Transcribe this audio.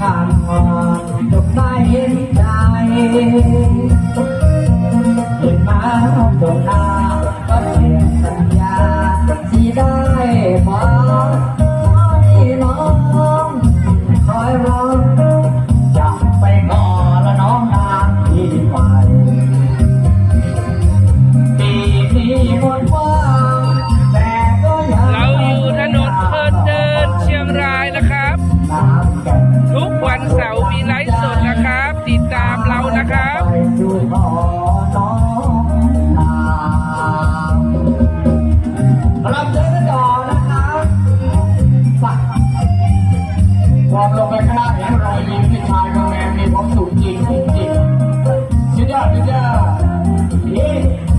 ทางออกจบไม่เห็ใจเกิดมาต้องตกต แถมรอยยิ้มที่ชายกระแม่มีความสุขจริงจริงสุดยอดสุดยอด